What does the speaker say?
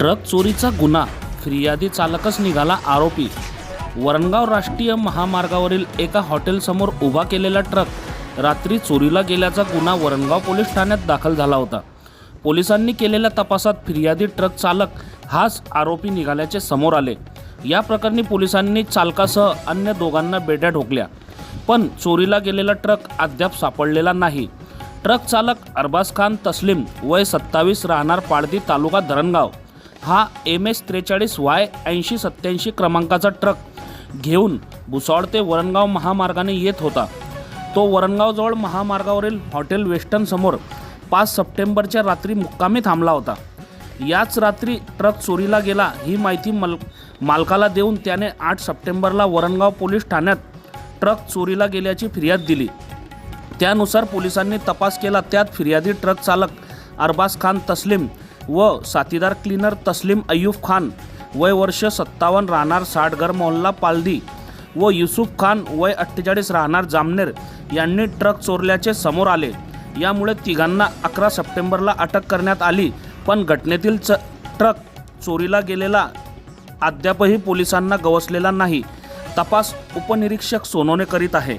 Truck चोरीचा गुन्हा. फिर्यादी चालकच निघाला आरोपी. वरणगाव राष्ट्रीय महामार्गावरील एका हॉटेलसमोर उभा केलेला ट्रक रात्री चोरीला गेल्याचा गुन्हा वरणगाव पोलीस ठाण्यात दाखल झाला होता. पोलिसांनी केलेल्या तपासात फिर्यादी ट्रक चालक हाच आरोपी निघाल्याचे समोर आले. या प्रकरणी पोलिसांनी चालकासह अन्य दोघांना बेड्या ठोकल्या. पण चोरीला गेलेला ट्रक अद्याप सापडलेला नाही. ट्रक चालक अरबाज खान तस्लीम वय सत्तावीस राहणार पाळदी तालुका धरणगाव. हा एम एस त्रेचाळीस वाय ऐंशी सत्याऐंशी क्रमांकाचा ट्रक घेऊन भुसावळ ते वरणगाव महामार्गाने येत होता. तो वरणगावजवळ महामार्गावरील हॉटेल वेस्टर्नसमोर पाच सप्टेंबरच्या रात्री मुक्कामी थांबला होता. याच रात्री ट्रक चोरीला गेला ही माहिती मल मालकाला देऊन त्याने आठ सप्टेंबरला वरणगाव पोलीस ठाण्यात ट्रक चोरीला गेल्याची फिर्याद दिली. त्यानुसार पोलिसांनी तपास केला त्यात फिर्यादी ट्रक चालक अरबाज खान तस्लीम व साथीदार क्लीनर तस्लीम अय्यूब खान वय वर्ष सत्तावन्न राहणार साठघर मोहल्ला पालदी व युसुफ खान वय अठ्ठेचाळीस राहणार जामनेर यांनी ट्रक चोरल्याचे समोर आले. यामुळे तिघांना अकरा सप्टेंबरला अटक करण्यात आली पण घटनेतील च ट्रक चोरीला गेलेला अद्यापही पोलिसांना गवसलेला नाही. तपास उपनिरीक्षक सोनोने करीत आहे.